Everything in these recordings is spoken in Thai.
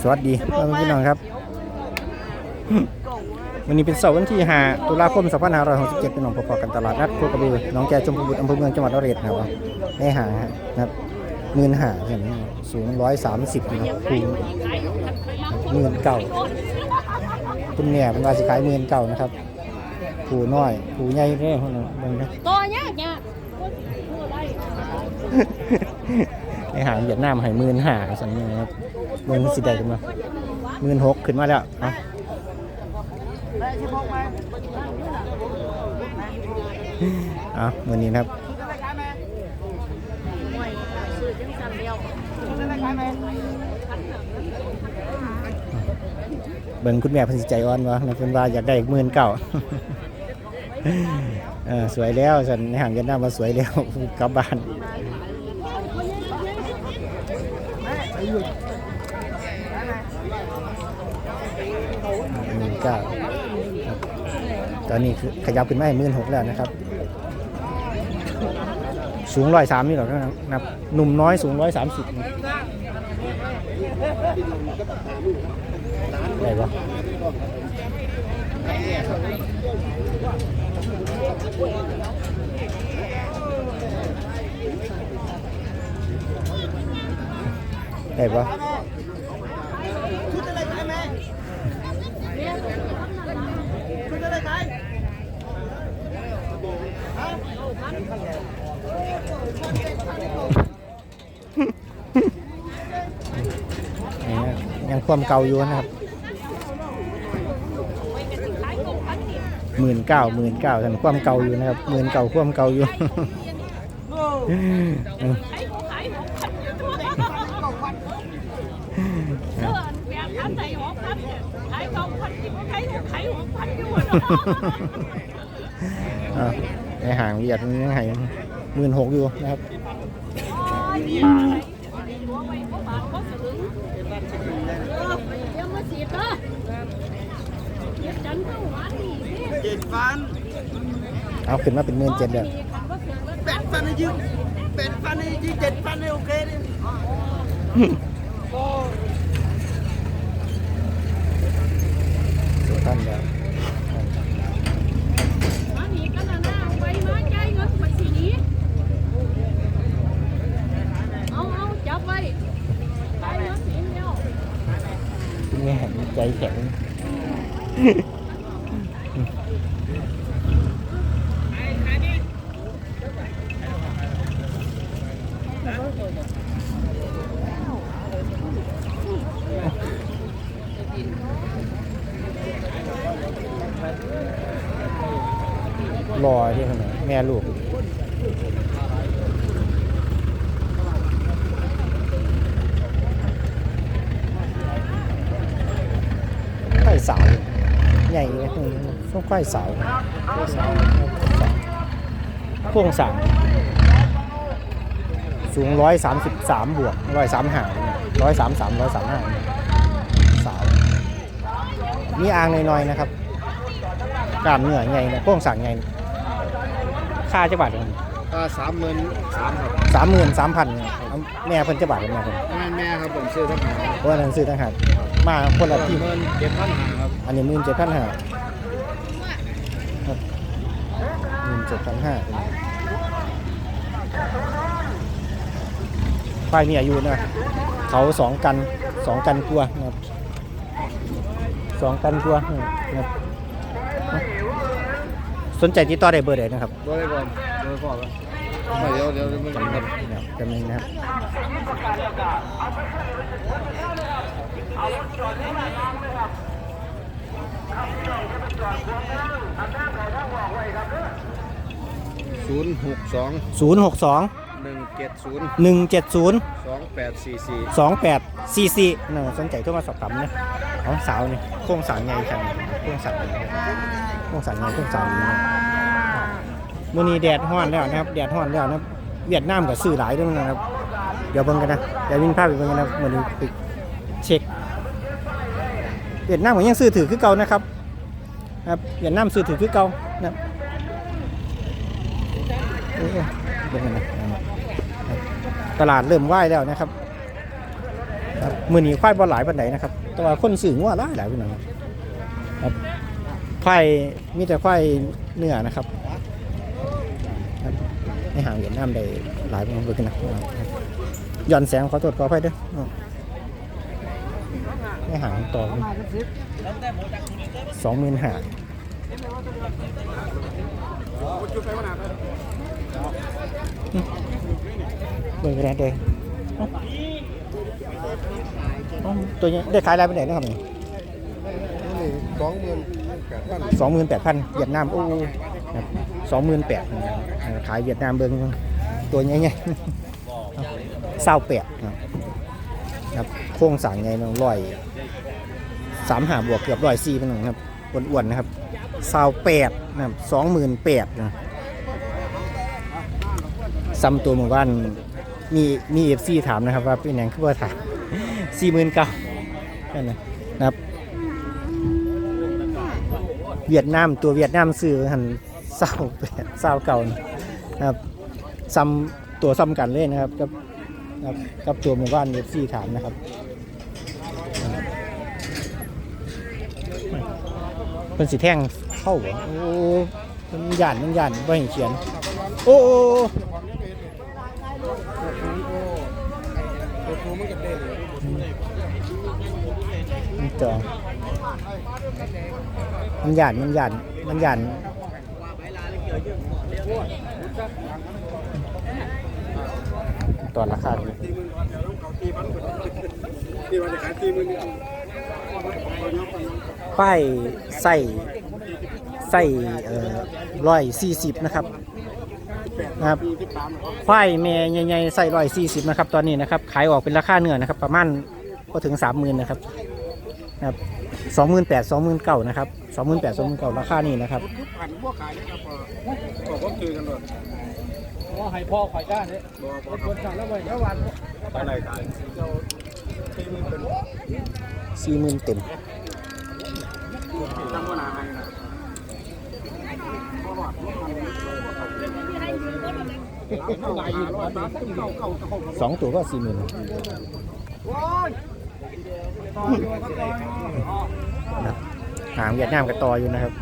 สวัสดีพ่อแม่พี่น้องครับวันนี้เป็นเสาร์วันที่5ตุลาคม2567เป็นน้องพอๆกันตลาดนัดโคกระบือหน้องแกชมพูบุตรอำเภอเมืองจังหวัดร้อยเอ็ดนะครับในหาครับหมื่นหาเห็นไหมสูงร้อยสามสิบนะครับคูณหมื่นเก่าคุณแม่เป็นว่าสิขายหมื่นเก่านะครับผูน้อยผูใหญ่เด้อคนนั้นเบิ่งนะตัวยากย ในหางเวียดนามห้หมื่นหาสันนี้นะครับเบิ่งสิได้กันมามื่นหกขึ้นมาแล้วอาเอาวันนี้ครับมือจังสันเบิ่งคุณแม่พันสิใจอ่อนวะนะเพิ่นว่าอยากได้หมื่นเก่าออสวยแล้วสันในหางเวียดนามมาสวยแล้วกลับบ้าน หมื่นเก้าตอนนี้คือขยับขึ้นมาให้หมื่นหกแล้วนะครับ สูงร้อยสามนี่หรอครับหนุ่มน้อยสูงร้อยสามสิบได้ปะ ได้ปะนี่นะยังความเก่าอยู่นะครับหมื่นเก้าหมื่นเก้าท่านความเก่าอยู่นะครับหมื่นเก่าความเก่าอยู่ อืม ขายหกพันอยู่ทั่วเสื้อแบบพันใส่หกพันเนี่ยขายสองพันกินขายขายหกพันอยู่เนาะ อ่า ในห่างเวียดมันยังไงหมื่นหกอยู่นะครับดีอะไรตัวไปก็บาทก็สลึงเออเดี๋ยวมาสีดนะเดี๋ยวจันทร์ก็หวานนี่สิเจ็ดฟันเอาขึ้นมาเป็นหมื่นเจ็ดแล้วมีคำว่าเสือแล้วแปดฟันให้ยืมแปดฟันให้ยืมเจ็ดฟันให้โอเคดิสุดท่านแล้ว มาหนีกันนะหน้าไปมาใจเงินไปสีนี้เอาเอาจับไว้ไปเงินสีเดียว คุณ แม่ใจแข็งรอที่ขนาดแม่ลูก สาวใหญ่เลยช่วงไข่สาวพ่วงสามสูงร้อยสามสิบสามบวกร้อยสามหาร้อยสามสามร้อยสามห้าสาวนี่อ่างน้อยๆนะครับกล้ามเนื้อใหญ่นะพ่วงสั่งใหญ่ค่าจะบาทเลย สามหมื่นสามครับสามหมื่นสามพันแม่เพิ่นจะบาทเลยแม่เพิ่นแม่แม่ครับผมซื้อทั้งหมดเพราะว่าหนังสือต่างหากมาคนละที่หมื่นเจ็ดพันห้าครับอันนี้หมื่นเจ็ดพันห้าครับหมื่นเจ็ดพันห้าป้ายมีอายุนะเขาสองกันสองกันกลัวนะครับสองกันกลัวนะครับ สนใจติดต่อได้เบอร์ใดนะครับโดยก่อนโดยก่อนไม่เดี๋ยวเดี๋ยวเดี๋ยวมันจำได้นะครับจำได้นะครับศูนย์หกสองศูนย์หกสองหนึ่งเจ็ดศูนย์หนึ่งเจ็ดศูนย์สองแปดสี่สี่สองแปดสี่สี่น่าสนใจโทรมาสอบถามนะของสาวนี่โครงสร้างใหญ่ครับโครงสร้าง โครงสร้างใหญ่โครงสร้างดีนะมื้อนี้แดดฮ้อนแล้วนะครับ แดดฮ้อนแล้วนะครับ เวียดนามก็ซื้อหลายด้วยนะครับ เดี๋ยวเบิ่งกันนะ เดี๋ยววิ่งภาพไปเบิ่งกันนะมื้อนี้ไปเช็ค เวียดนามก็ยังซื้อถือคือเก่านะครับครับเวียดนามซื้อถือคือเก่านะครับเอ้ยเบิ่งกันนะตลาดเริ่มไหวแล้วนะครับมือนี้ควายบ่หลายปานใดนนะครับ แต่ว่าคนสื่องัวหลายหลายพี่น้องครับ ควายมีแต่ควายเนื้อนะครับในหางเวียดนามได้หลายพี่น้องเบิ่งกันนะย้อนแสงขอโทษขออภัยเด้ออ้อในหางต่อสองหมื่นห้าเบิ่งกันนะเด้ออ๋อตัวนี้ได้ขายอะไรไปไหนนะครับนี่สองหมื่น สองหมื่นแปดพันเวียดนามโอ้สองหมื่นแปดขายเวียดนามเบิ้งตัวใหญ่ๆเศร้าแปดครับครับโค้งสั่งไงน้องร้อยสามหาบวกเกือบร้อยสี่เป็นหนึ่งครับอ้วนๆนะครับเศร้าแปดนะครับสองหมื่นแปดนะซ้ำตัวหมู่บ้านมีมีเอฟซีถามนะครับว่าเป็นยังคือว่าถามสี่หมื่นเก้านั่นนะครับ เวียดนามตัวเวียดนามซื้อหันเศร้าแปดเศร้าเก่านะครับซ้ำตัวซ้ำกันเลยนะครับกับกับกับตัวหมู่บ้านเอฟซีถามนะครับเป็นสีแท่งเข้าเหรอโอ้มันหยานมันหยานไม่เห็นเขียน โอ้ตัวครูมันกับเด่นเลยมันจอ มันหยานมันหยานมันหยานตอนราคาดีตีพันตีพันตีวันจะขายตีมือนี่ป้ายใส่ใส่เอ่อร้อยสี่สิบนะครับนะครับปีที่สามควายแม่ใหญ่ๆใส่ร้อยสี่สิบนะครับตอนนี้นะครับ ขายออกเป็นราคาเนื้อนะครับ ประมาณก็ถึงสามหมื่นนะครับนะครับ สองหมื่นแปดสองหมื่นเก้านะครับสองหมื่นแปดสองหมื่นเก้าราคานี้นะครับทุกพันพวกขายนะครับบอกว่าคือกันหมดว่าให้พ่อข่อยก้เนี่ยบอกบอกคนสั่งแล้วไว้แล้ววันอะไรขายเจ้าตีมือเป็นสี่หมื่นเต็มจำว่านาให้นะไหนอยู่นเก่าเก่าเก่าสองตัวก็สี่หมื่น หางเวียดนามกับต่ออยู่นะครับ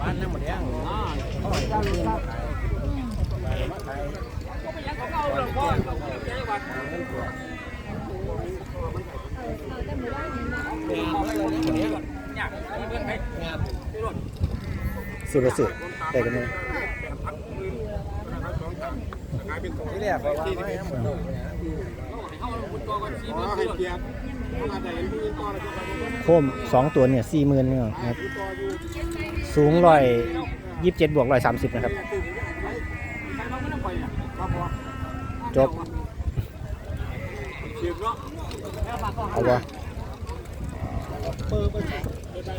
บ้านนั่งหมดแล้ว สิบเปอร์เซ็นต์ได้กันนะที่แรกว่าที่นี่เหมือาจจะเห็นผู้ยิงต่อแล้วจะไปโคมสองตัวเนี่ยสี่หมื่นเนี่ยนะครับสูงร้อยยี่สิบเจ็ดบวกร้อยสามสิบนะครับ จบเอาวะ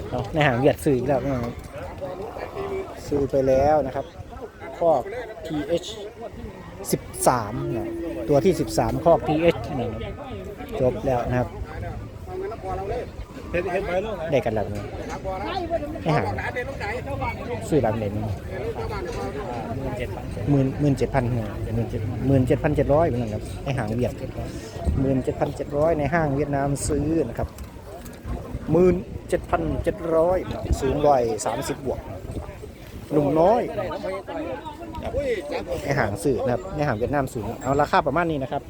เอาในหางเวียดซื้ออีกแล้วนะครับ ซื้อไปแล้วนะครับคอก PH 13นะตัวที่ 13คอก PH นะครับจบแล้วนะครับเห็นเห็นไปเรื่องไหนได้กันแล้วนะให้หางซื้อแบบเด่นเจ็ดพันหมื่นหมื่นเจ็ดพันหมื่นเจ็ดหมื่นเจ็ดพันเจ็ดร้อยเป็นนะครับในห้างเวียดหมื่นเจ็ดพันเจ็ดร้อยในห้างเวียดนามซื้อนะครับหมื่นเจ็ดพันเจ็ดร้อยสูงร้อยสามสิบบวก หนุ่มน้อยครับในหางสื่อนะครับในหางเวียดนามสูงเอาราคาประมาณนี้นะครับ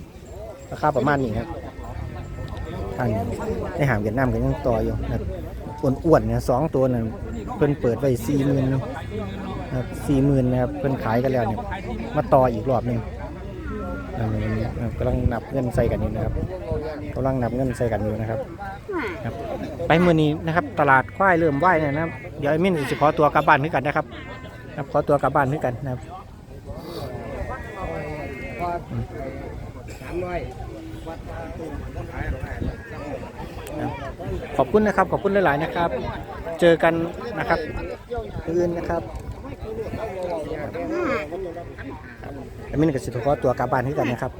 ราคาประมาณนี้ครับอันในหางเวียดนามก็ยังต่ออยู่นะอ้วนๆเนี่ยสองตัวนั้นเพิ่นเปิดไว้สี่หมื่นนะครับสี่หมื่นนะครับเพิ่นขายกันแล้วเนี่ยมาต่ออีกรอบหนึ่ง กำลังนับเงินใส่กันอยู่นะครับกำลังนับเงินใส่กันอยู่นะครับครับ ไปมื้อนี้นะครับ ตลาดควายเริ่มไหวแล้วนะครับ เดี๋ยวไอ้มิ้นจะขอตัวกลับบ้านคือกันนะครับครับขอตัวกลับบ้านคือกันนะครับขอบคุณนะครับ ขอบคุณหลาย ๆ นะครับ เจอกันนะครับอื่นนะครับ ไอ้มิ้นกับสิทธิ์ขอตัวกลับบ้านคือกันนะครับ